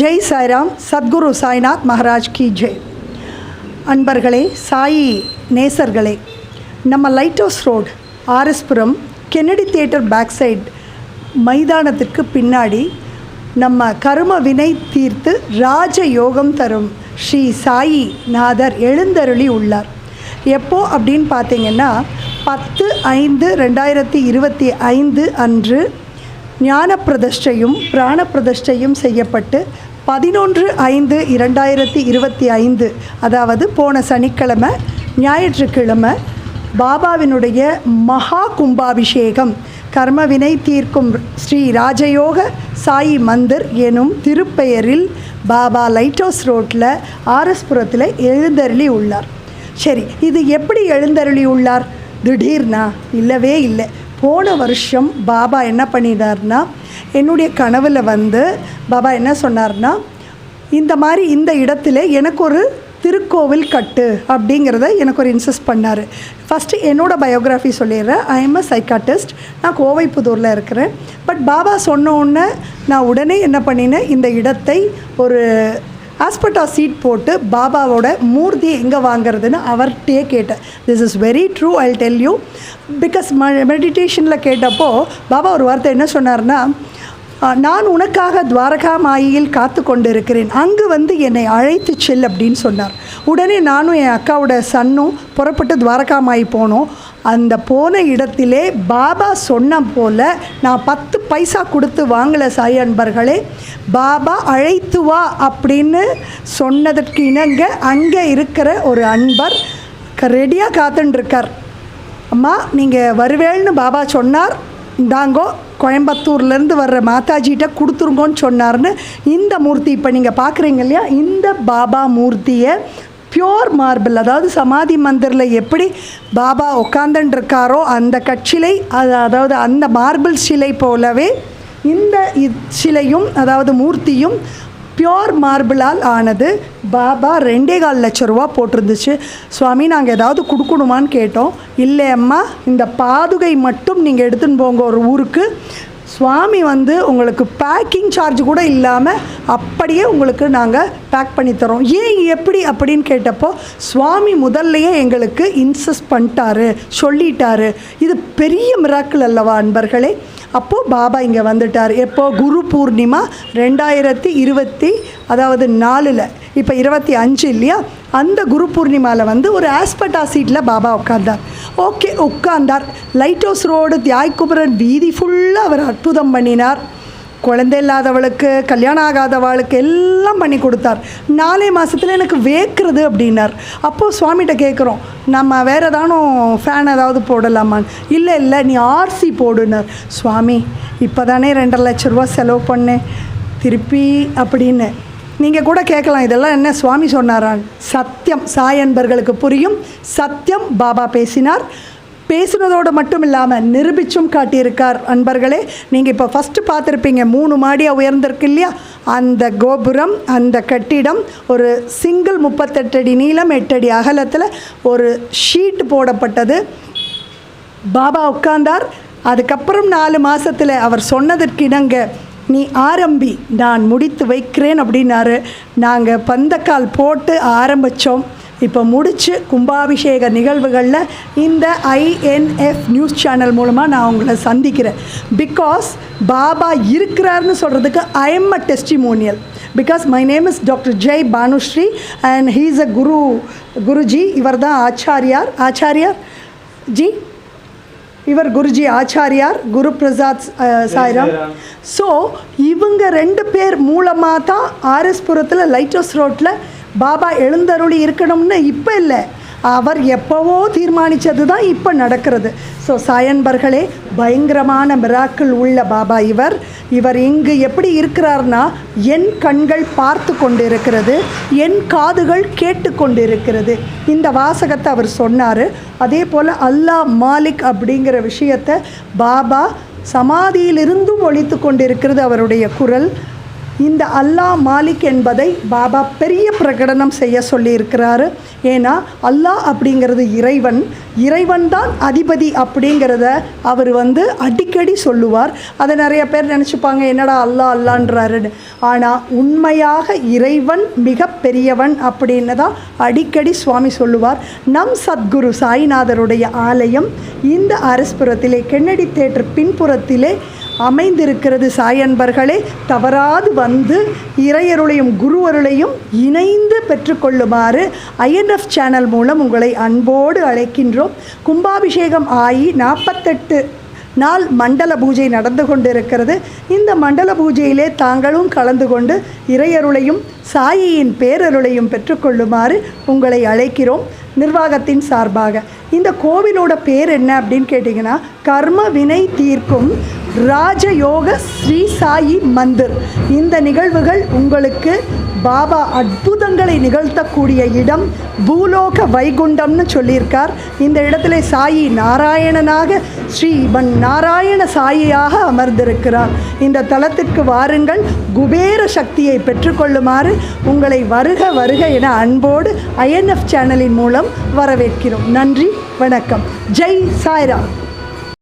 ஜெய் சாய்ராம் சத்குரு சாய்நாத் மகாராஜ் கி ஜெய். அன்பர்களே சாயி நேசர்களே நம்ம light house road RS Puram Kennedy theatre back side மைதானத்திற்கு பின்னாடி நம்ம கரும வினை தீர்த்து ராஜ யோகம் தரும் ஸ்ரீ சாயி நாதர் எழுந்தருளி உள்ளார். எப்போ அப்படின்னு பார்த்தீங்கன்னா பத்து ஐந்து ரெண்டாயிரத்தி இருபத்தி ஐந்து அன்று ஞான பிரதிஷ்டையும் பிராண பிரதிஷ்டையும் செய்யப்பட்டு பதினொன்று ஐந்து இரண்டாயிரத்தி இருபத்தி ஐந்து அதாவது போன சனிக்கிழமை ஞாயிற்றுக்கிழமை பாபாவினுடைய மகா கும்பாபிஷேகம் கர்மவினை தீர்க்கும் ஸ்ரீ ராஜயோக சாயி மந்திர் எனும் திருப்பெயரில் பாபா லைட்டோஸ் ரோட்டில் ஆர்எஸ்புரத்தில் எழுந்தருளி உள்ளார். சரி இது எப்படி எழுந்தருளி உள்ளார்? திடீர்னா இல்லவே இல்லை. போன வருஷம் பாபா என்ன பண்ணினார்னா என்னுடைய கனவில் வந்து பாபா என்ன சொன்னார்னா இந்த மாதிரி இந்த இடத்துல எனக்கு ஒரு திருக்கோவில் கட்டு அப்படிங்கிறத எனக்கு ஒரு இன்சிஸ்ட் பண்ணார். ஃபஸ்ட்டு என்னோட பயோகிராஃபி சொல்லிடுறேன். ஐ எம் அ சைக்காட்டிஸ்ட் நான் கோவைப்புதூரில் இருக்கிறேன். பட் பாபா சொன்ன உடனே நான் உடனே என்ன பண்ணினேன்? இந்த இடத்தை ஒரு ஆஸ்பட்டா சீட் போட்டு பாபாவோட மூர்த்தி எங்கே வாங்குறதுன்னு அவர்கிட்டயே கேட்டேன். This is very true I tell you because ம மெடிடேஷனில் கேட்டப்போ பாபா ஒரு வார்த்தை என்ன சொன்னார்னா நான் உனக்காக துவாரகா மாயில் காத்து கொண்டிருக்கிறேன். அங்கு வந்து என்னை அழைத்து செல் அப்படின்னு சொன்னார். உடனே நானும் என் அக்காவோட சன்னும் புறப்பட்டு துவாரகா மாயி போனோம். அந்த போன இடத்திலே பாபா சொன்ன போல் நான் பத்து பைசா கொடுத்து வாங்கலை சாய் அன்பர்களே. பாபா அழைத்து வா அப்படின்னு சொன்னதற்கு இணங்க அங்கே இருக்கிற ஒரு அன்பர் ரெடியாக காத்துட்டுருக்கார் அம்மா நீங்கள் வருவேன்னு பாபா சொன்னார். இந்தாங்கோ கோயம்புத்தூர்லேருந்து வர்ற மாதாஜிகிட்ட கொடுத்துருங்கோன்னு சொன்னார்னு இந்த மூர்த்தி இப்போ நீங்கள் பார்க்குறீங்க இல்லையா? இந்த பாபா மூர்த்தியை பியோர் மார்பிள் அதாவது சமாதி மந்திரில் எப்படி பாபா உட்காந்துட்டு இருக்காரோ அந்த கட்சிலை அது அதாவது அந்த மார்பிள் சிலை போலவே இந்த இ- சிலையும் அதாவது மூர்த்தியும் பியோர் மார்பிளால் ஆனது பாபா ரெண்டே கால் லட்ச ரூபா போட்டிருந்துச்சு. சுவாமி நாங்கள் ஏதாவது கொடுக்கணுமான்னு கேட்டோம். இல்லை அம்மா இந்த பாதுகை மட்டும் நீங்கள் எடுத்துன்னு போங்க ஒரு ஊருக்கு. சுவாமி வந்து உங்களுக்கு பேக்கிங் சார்ஜ் கூட இல்லாமல் அப்படியே உங்களுக்கு நாங்கள் பேக் பண்ணி தரோம் ஏன் எப்படி அப்படின்னு கேட்டப்போ சுவாமி முதல்லையே எங்களுக்கு இன்சஸ்ட் பண்ணிட்டாரு சொல்லிட்டாரு. இது பெரிய மிராக்கள் அல்லவா அன்பர்களே? அப்போது பாபா இங்கே வந்துட்டார். எப்போ? குரு பூர்ணிமா ரெண்டாயிரத்தி இருபத்தி அதாவது நாலில். இப்போ இருபத்தி அஞ்சு இல்லையா? அந்த குரு பூர்ணிமாவில் வந்து ஒரு ஆஸ்பட்டா சீட்டில் பாபா உட்கார்ந்தார். ஓகே உட்கார்ந்தார். லைட் ஹவுஸ் ரோடு தியாய்குமரன் வீதி ஃபுல்லாக அவர் அற்புதம் பண்ணினார். குழந்தை இல்லாதவளுக்கு கல்யாணம் ஆகாதவளுக்கு எல்லாம் பண்ணி கொடுத்தார். நாலே மாதத்தில் எனக்கு வேக்கிறது அப்படின்னார். அப்போது சுவாமிகிட்ட கேட்குறோம் நம்ம வேறு ஏதானும் ஃபேன் ஏதாவது போடலாமான்னு? இல்லை இல்லை நீ ஆர்சி போடுனார் சுவாமி இப்போ தானே ரெண்டரை லட்ச ரூபா செலவு பண்ணேன். திருப்பி அப்படின்னு. நீங்கள் கூட கேட்கலாம் இதெல்லாம் என்ன? சுவாமி சொன்னாரான் சத்தியம் சாய் அன்பர்களுக்கு புரியும். சத்தியம் பாபா பேசினார். பேசுனதோடு மட்டும் இல்லாமல் நிரூபிச்சும் காட்டியிருக்கார் அன்பர்களே. நீங்கள் இப்போ ஃபஸ்ட்டு பார்த்துருப்பீங்க மூணு மாடியாக உயர்ந்திருக்கு இல்லையா? அந்த கோபுரம் அந்த கட்டிடம் ஒரு சிங்கிள் முப்பத்தெட்டு அடி நீளம் எட்டடி அகலத்தில் ஒரு ஷீட் போடப்பட்டது. பாபா உட்கார்ந்தார். அதுக்கப்புறம் நாலு மாதத்தில் அவர் சொன்னதற்கு இணங்க நீ ஆரம்பி நான் முடித்து வைக்கிறேன் அப்படின்னாரு. நாங்கள் பந்தக்கால் போட்டு ஆரம்பித்தோம் இப்போ முடித்து கும்பாபிஷேக நிகழ்வுகளில் இந்த ஐஎன்எஃப் நியூஸ் சேனல் மூலமாக நான் உங்களை சந்திக்கிறேன். பிகாஸ் பாபா இருக்கிறாருன்னு சொல்கிறதுக்கு I am a testimonial because my name is doctor Jai Bhanushree and he is a guru Guruji இவர் தான் ஆச்சாரியார். ஆச்சாரியார்? ஜி? இவர் குருஜி ஆச்சாரியார் குரு பிரசாத் சாய்ராம். ஸோ இவங்க ரெண்டு பேர் மூலமாக தான் ஆர்எஸ்புரத்தில் லைட் ஹவுஸ் ரோட்டில் பாபா எழுந்தருளி இருக்கணும்னு இப்போ இல்லை. அவர் எப்போவோ தீர்மானித்தது தான் இப்போ நடக்கிறது. ஸோ சாயன்பர்களே பயங்கரமான மிராக்கள் உள்ள பாபா இவர். இவர் இங்கு எப்படி இருக்கிறார்னா என் கண்கள் பார்த்து கொண்டிருக்கிறது என் காதுகள் கேட்டு கொண்டிருக்கிறது. இந்த வாசகத்தை அவர் சொன்னார். அதே போல் அல்லாஹ் மாலிக் அப்படிங்கிற விஷயத்தை பாபா சமாதியிலிருந்தும் ஒழித்து கொண்டிருக்கிறது அவருடைய குரல். இந்த அல்லாஹ் மாலிக் என்பதை பாபா பெரிய பிரகடனம் செய்ய சொல்லியிருக்கிறாரு. ஏன்னா அல்லாஹ் அப்படிங்கிறது இறைவன். இறைவன் தான் அதிபதி அப்படிங்கிறத அவர் வந்து அடிக்கடி சொல்லுவார். அதை நிறைய பேர் நினச்சிப்பாங்க என்னடா அல்லா அல்லான்றாருன்னு. ஆனால் உண்மையாக இறைவன் மிக பெரியவன் அப்படின்னு தான் அடிக்கடி சுவாமி சொல்லுவார். நம் சத்குரு சாய்நாதருடைய ஆலயம் இந்த அரஸ்புரத்திலே கென்னடி தேட்டர் பின்புறத்திலே அமைந்திருக்கிறது சாயன்பர்களே. தவறாது வந்து இறையருளையும் குருவருளையும் இணைந்து பெற்றுக்கொள்ளுமாறு ஐஎன்எஃப் சேனல் மூலம் உங்களை அன்போடு அழைக்கின்றோம். கும்பாபிஷேகம் ஆகி நாற்பத்தெட்டு நாள் மண்டல பூஜை நடந்து கொண்டிருக்கிறது. இந்த மண்டல பூஜையிலே தாங்களும் கலந்து கொண்டு இறையருளையும் சாயியின் பேரருளையும் பெற்றுக்கொள்ளுமாறு உங்களை அழைக்கிறோம். நிர்வாகத்தின் சார்பாக. இந்த கோவிலோட பேர் என்ன அப்படின்னு கேட்டிங்கன்னா கர்ம வினை தீர்க்கும் ராஜயோக ஸ்ரீ சாயி மந்திர். இந்த நிகழ்வுகள் உங்களுக்கு பாபா அற்புதங்களை நிகழ்த்தக்கூடிய இடம் பூலோக வைகுண்டம்னு சொல்லியிருக்கார். இந்த இடத்துல சாயி நாராயணனாக ஸ்ரீ இவன் நாராயண சாயியாக அமர்ந்திருக்கிறார். இந்த தலத்திற்கு வாருங்கள் குபேர சக்தியை பெற்றுக்கொள்ளுமாறு உங்களை வருக வருக என அன்போடு ஐஎன்எஃப் சேனலின் மூலம் வரவேற்கிறோம். நன்றி வணக்கம். ஜெய் சாய்ராம்.